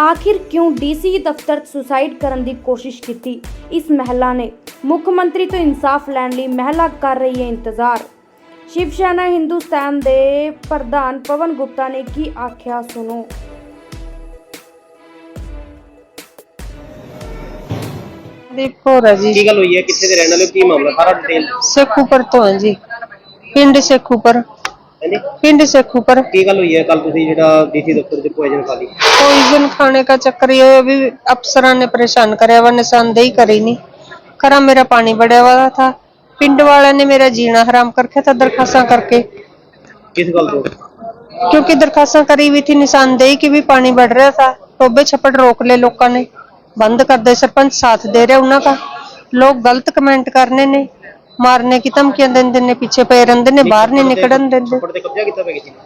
ਆਖਿਰ ਕਿਉਂ ਡੀਸੀ ਦਫ਼ਤਰ ਸੁਸਾਈਡ ਕਰਨ ਦੀ ਕੋਸ਼ਿਸ਼ ਕੀਤੀ? ਇਸ ਮਹਿਲਾ ਨੇ ਮੁੱਖ ਮੰਤਰੀ ਤੋਂ ਇਨਸਾਫ ਲੈਣ ਲਈ ਮਹਿਲਾ ਕਰ ਰਹੀ ਹੈ ਇੰਤਜ਼ਾਰ। ਸ਼ਿਵ ਸੈਨਾ ਹਿੰਦੁਸਤਾਨ ਦੇ ਪ੍ਰਧਾਨ ਪਵਨ ਗੁਪਤਾ ਨੇ ਕੀ ਆਖਿਆ ਸੁਣੋ। ਦੀਪ ਕੌਰ ਹੈ ਜੀ ਕੀ ਗੱਲ ਹੋਈ ਹੈ? ਕਿੱਥੇ ਦੇ ਰਹਿਣ ਵਾਲੇ ਹੋ? ਕੀ ਮਾਮਲਾ? ਸਾਰਾ ਡਿਟੇਲ ਸੇਖੂਪੁਰ ਤੋਂ ਹੈ ਜੀ। ਪਿੰਡ ਸੇਖੂਪੁਰ। ਹਾਂਜੀ ਪਿੰਡ ਸੇਖੂਪੁਰ ਕੀ ਗੱਲ ਹੋਈ ਹੈ ਕੱਲ ਤੁਸੀਂ ਜਿਹੜਾ ਡੀਸੀ ਦਫ਼ਤਰ ਚ ਪੋਇਜ਼ਨ ਖਾ ਲਈ पॉइजन खाने का चक्कर ये है, अभी अफसरां ने परेशान कराया हुआ निशानदेही करी नहीं खरा मेरा पानी बढ़ा हुआ था पिंड वाले ने मेरा जीना हराम कर रखा था दरखास्तां करके ਕਿਸ ਗੱਲ ਤੋਂ क्योंकि दरखास्तां करी हुई थी निशानदेही की भी पानी बढ़ रहा था टोबे छप्पड़ रोक ले लोगों ने बंद कर दे सरपंच साथ दे रहे उन्हों का लोग गलत कमेंट करने ने ਮਾਰਨੇ ਕੀ ਧਮਕੀਆਂ ਦਿੰਦੇ ਨੇ ਪਿੱਛੇ ਪਏ ਰਹਿੰਦੇ ਨੇ ਬਾਹਰ ਨਹੀਂ ਨਿਕਲਣ ਦਿੰਦੇ।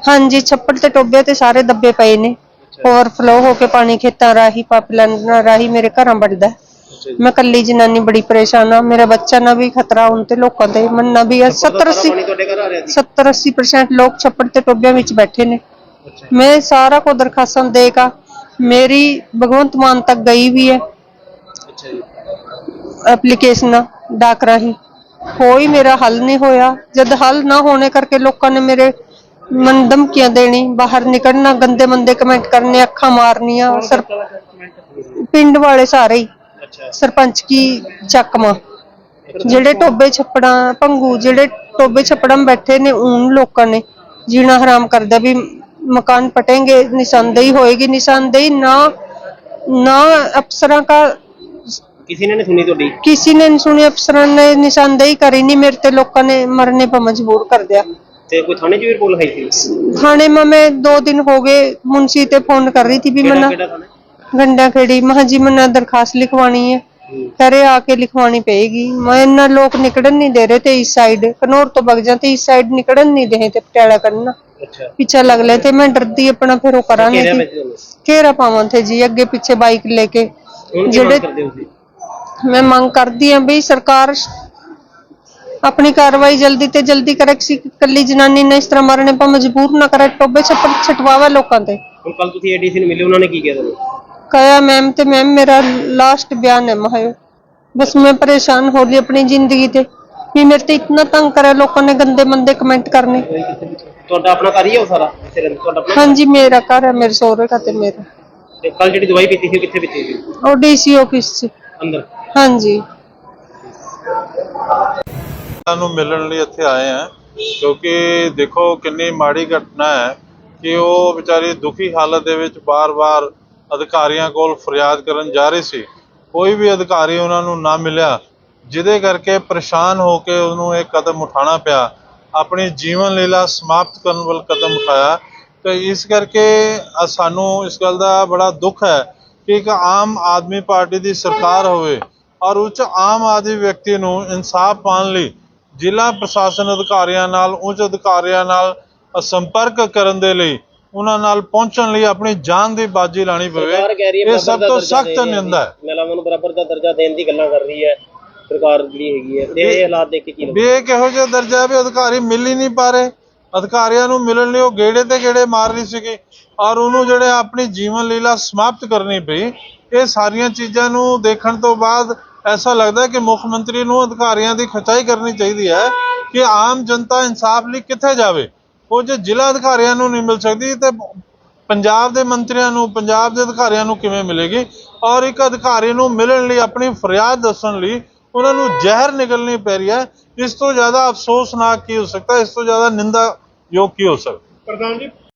ਹਾਂਜੀ ਛੱਪੜ ਤੇ ਟੋਬੇ ਤੇ ਸਾਰੇ ਦੱਬੇ ਪਏ ਨੇ। ਓਵਰਫਲੋ ਹੋ ਕੇ ਪਾਣੀ ਖੇਤਾਂ ਰਾਹੀ ਪਾਪਲਨ ਰਾਹੀ ਮੇਰੇ ਘਰਾਂ ਵੱਜਦਾ ਮੈਂ ਕੱਲੀ ਜਨਾਨੀ ਬੜੀ ਪਰੇਸ਼ਾਨ ਆ। ਮੇਰੇ ਬੱਚਾ ਨਾ ਵੀ ਖਤਰਾ ਹੁਣ ਤੇ ਲੋਕਾਂ ਦਾ ਹੀ ਮੰਨਣਾ ਵੀ ਆ। 70 80 ਪਾਣੀ ਤੁਹਾਡੇ ਘਰ ਲੋਕ ਛੱਪੜ ਤੇ ਟੋਬਿਆਂ ਵਿੱਚ ਬੈਠੇ ਨੇ। ਮੈਂ ਸਾਰਾ ਕੋ ਦਰਖਾਸਤਾਂ ਦੇ ਕੇ ਮੇਰੀ ਭਗਵੰਤ ਮਾਨ ਤੱਕ ਗਈ ਵੀ ਹੈ। ਅੱਛਾ ਜੀ। ਐਪਲੀਕੇਸ਼ਨ ਡਾਕ ਰਾਹੀਂ। ਕੋਈ ਮੇਰਾ ਹੱਲ ਨਹੀਂ ਹੋਇਆ। ਜਦ ਹੱਲ ਨਾ ਹੋਣੇ ਕਰਕੇ ਲੋਕਾਂ ਨੇ ਮੇਰੇ ਮਨ ਧਮਕੀਆਂ ਦੇਣੀ ਬਾਹਰ ਨਿਕਲਣਾ ਗੰਦੇ ਮੰਦੇ ਕਮੈਂਟ ਕਰਨੇ ਅੱਖਾਂ ਮਾਰਨੀਆਂ ਸਰ ਪਿੰਡ ਵਾਲੇ ਸਾਰੇ ਹੀ। ਸਰਪੰਚ ਕੀ ਚੱਕਮਾ। ਜਿਹੜੇ ਟੋਬੇ ਛੱਪੜਾਂ ਭੰਗੂ ਜਿਹੜੇ ਟੋਬੇ ਛੱਪੜਾਂ ਬੈਠੇ ਨੇ ਉਹਨ ਲੋਕਾਂ ਨੇ ਜੀਣਾ ਹਰਾਮ ਕਰਦਾ ਵੀ ਮਕਾਨ ਪਟेंगे ਨਿਸ਼ਾਨਦੇਹੀ ਹੋਏਗੀ ਨਿਸ਼ਾਨਦੇਹੀ ਨਾ ਨਾ ਅਫਸਰਾਂ ਦਾ ਕਿਸੇ ਨੇ ਨਹੀਂ ਸੁਣੀ ਤੁਹਾਡੀ किसी ने नहीं सुनी अफसरों ने निशानदेही करी नहीं मेरे ते लोगों ने मरने पर मजबूर कर दिया ਤੇ ਕੋਈ ਥਾਣੇ 'ਚ ਵੀ ਰਿਪੋਰਟ ਲਿਖਾਈ ਸੀ थाने में मैं दो दिन हो गए मुंशी ते फोन कर रही थी भी ਕਿਹੜਾ मना ਕਿਹੜਾ ਥਾਣਾ गंडा खेड़ी महा जी मना दरखास्त लिखवानी है ਹੂੰ। करे आके लिखवानी पेगी मैं इन्ना लोग निकलन नहीं दे रहे थे इस साइड कनौर तो बग जाते इस साइड निकलन नहीं दे थे पटियाला करना ਅੱਛਾ पीछे लग ले थे मैं डरती अपना फिर वो करा ਕਿਹੜਾ नहीं ਵਿੱਚ ਤੁਹਾਨੂੰ घेरा पावा थे जी अगे पीछे बाइक लेके ਹੁਣ ਕੀ ਜਿਹੜੇ- ਮੰਗ ਕਰਦੇ ਹੋ ਤੁਸੀਂ ਮੈਂ ਮੰਗ ਕਰਦੀ ਹਾਂ ਬਈ ਸਰਕਾਰ ਆਪਣੀ ਕਾਰਵਾਈ ਜਲਦੀ ਤੇ ਜਲਦੀ ਕਰੇ ਕਿ ਇਕੱਲੀ ਜਨਾਨੀ ਨੇ ਇਸ ਤਰ੍ਹਾਂ ਮਰਨੇ ਪਾ ਮਜਬੂਰ ਨਾ ਕਰੇ ਟੋਬੇ ਛੱਪੜ ਛਟਵਾਵੇ ਲੋਕਾਂ ਤੇ। ਹੁਣ ਕੱਲ ਤੁਸੀਂ ਐਡੀਸੀ ਨੂੰ ਮਿਲੇ ਉਹਨਾਂ ਨੇ ਕੀ ਕਿਹਾ ਤੁਹਾਨੂੰ? ਕਹਿਆ ਮੈਮ ਤੇ ਮੈਮ ਮੇਰਾ ਲਾਸਟ ਬਿਆਨ ਹੈ ਮਹਾਇਓ ਬਸ ਮੈਂ ਪਰੇਸ਼ਾਨ ਹੋ ਗਈ ਆਪਣੀ ਜ਼ਿੰਦਗੀ ਤੇ ਵੀ ਮੇਰੇ ਤੇ ਇਤਨਾ ਤੰਗ ਕਰਿਆ ਲੋਕਾਂ ਨੇ ਗੰਦੇ ਮੰਦੇ ਕਮੈਂਟ ਕਰਨੇ। ਤੁਹਾਡਾ ਆਪਣਾ ਘਰ ਹੀ ਹੈ ਉਹ ਸਾਰਾ? ਤੁਹਾਡਾ ਆਪਣਾ ਹਾਂਜੀ ਮੇਰਾ ਘਰ ਹੈ ਮੇਰੇ ਸਹੁਰੇ ਦਾ ਤੇ ਮੇਰਾ। ਤੇ ਕੱਲ ਜਿਹੜੀ ਦਵਾਈ ਪੀਤੀ ਸੀ ਕਿੱਥੇ ਪੀਤੀ ਸੀ? ਉਹ ਡੀਸੀ ਆਫਿਸ ਸੀ ਅੰਦਰ? हाँ ਨੂੰ ਮਿਲਣ ਲਈ ਇੱਥੇ ਆਏ ਆ, ਕਿਉਂਕਿ ਦੇਖੋ ਕਿੰਨੀ ਮਾੜੀ ਘਟਨਾ ਹੈ ਕਿ ਉਹ ਵਿਚਾਰੀ ਦੁਖੀ ਹਾਲਤ ਦੇ ਵਿੱਚ ਬਾਰ-ਬਾਰ ਅਧਿਕਾਰੀਆਂ ਕੋਲ ਫਰਿਆਦ ਕਰਨ ਜਾ ਰਹੀ ਸੀ। ਕੋਈ ਵੀ ਅਧਿਕਾਰੀ ਉਹਨਾਂ ਨੂੰ ਨਾ ਮਿਲਿਆ, ਜਿਹਦੇ ਕਰਕੇ ਪਰੇਸ਼ਾਨ ਹੋ ਕੇ ਉਹਨੂੰ ਇਹ ਕਦਮ ਉਠਾਉਣਾ ਪਿਆ। ਆਪਣੀ ਜੀਵਨ ਲੀਲਾ ਸਮਾਪਤ ਕਰਨ ਵੱਲ ਕਦਮ ਉਠਾਇਆ। ਤੇ ਇਸ ਕਰਕੇ ਸਾਨੂੰ ਇਸ ਗੱਲ ਦਾ ਬੜਾ ਦੁੱਖ ਹੈ ਕਿ ਇੱਕ ਆਮ ਆਦਮੀ ਪਾਰਟੀ ਦੀ ਸਰਕਾਰ ਹੋਵੇ ਔਰ ਉੱਚ ਆਮ ਆਦਮੀ ਵਿਅਕਤੀ ਨੂੰ ਇਨਸਾਫ ਪਾਉਣ ਲਈ ਜ਼ਿਲ੍ਹਾ ਪ੍ਰਸ਼ਾਸਨ ਅਧਿਕਾਰੀਆਂ ਨਾਲ ਉੱਚ ਅਧਿਕਾਰੀਆਂ ਨਾਲ ਸੰਪਰਕ ਕਰਨ ਦੇ ਲਈ ਉਹਨਾਂ ਨਾਲ ਪਹੁੰਚਣ ਲਈ ਆਪਣੀ ਜਾਨ ਦੀ ਬਾਜੀ ਲਾਣੀ ਪਵੇ। ਇਹ ਸਭ ਤੋਂ ਸਖਤ ਨਿੰਦਾ ਹੈ। ਮਹਿਲਾਵਾਂ ਨੂੰ ਬਰਾਬਰ ਦਾ ਦਰਜਾ ਦੇਣ ਦੀ ਗੱਲਾਂ ਕਰ ਰਹੀ ਹੈ। ਸਰਕਾਰ ਜਿਹੜੀ ਹੈਗੀ ਹੈ ਤੇ ਇਹ ਹਾਲਾਤ ਦੇਖ ਕੇ ਕੀ ਵੀ ਇਹ ਕਿਹੋ ਜਿਹਾ ਦਰਜਾ ਹੈ ਵੀ ਅਧਿਕਾਰੀ ਮਿਲ ਹੀ ਨਹੀਂ ਪਾ ਰਹੇ। ਅਧਿਕਾਰੀਆਂ ਨੂੰ ਮਿਲਣ ਲਈ ਉਹ ਗੇੜੇ ਤੇ ਗੇੜੇ ਮਾਰ ਰਹੀ ਸੀਗੀ ਔਰ ਉਹਨੂੰ ਜਿਹੜੇ ਆਪਣੀ ਜੀਵਨ ਲੀਲਾ ਸਮਾਪਤ ਕਰਨੀ ਪਈ ਇਹ ਸਾਰੀਆਂ ਚੀਜ਼ਾਂ ਨੂੰ ਦੇਖਣ ਤੋਂ ਬਾਅਦ ਐਸਾ ਲੱਗਦਾ ਕਿ ਮੁੱਖ ਮੰਤਰੀ ਨੂੰ ਅਧਿਕਾਰੀਆਂ ਦੀ ਖਚਾਈ ਕਰਨੀ ਚਾਹੀਦੀ ਹੈ ਕਿ ਆਮ ਜਨਤਾ ਇਨਸਾਫ ਲਈ ਕਿੱਥੇ ਜਾਵੇ ਉਹ ਜੇ ਜ਼ਿਲ੍ਹਾ ਅਧਿਕਾਰੀਆਂ ਨੂੰ ਨਹੀਂ ਮਿਲ ਸਕਦੀ ਤੇ ਪੰਜਾਬ ਦੇ ਮੰਤਰੀਆਂ ਨੂੰ ਪੰਜਾਬ ਦੇ ਅਧਿਕਾਰੀਆਂ ਨੂੰ ਕਿਵੇਂ ਮਿਲੇਗੀ ਔਰ ਇੱਕ ਅਧਿਕਾਰੀ ਨੂੰ ਮਿਲਣ ਲਈ ਆਪਣੀ ਫਰਿਆਦ ਦੱਸਣ ਲਈ ਉਹਨਾਂ ਨੂੰ ਜ਼ਹਿਰ ਨਿਕਲਣੀ ਪੈ ਰਹੀ ਹੈ ਇਸ ਤੋਂ ਜ਼ਿਆਦਾ ਅਫਸੋਸਨਾਕ ਕੀ ਹੋ ਸਕਦਾ ਇਸ ਤੋਂ ਜ਼ਿਆਦਾ ਨਿੰਦਾ ਯੋਗ ਕੀ ਹੋ ਸਕਦਾ ਪ੍ਰਧਾਨ ਜੀ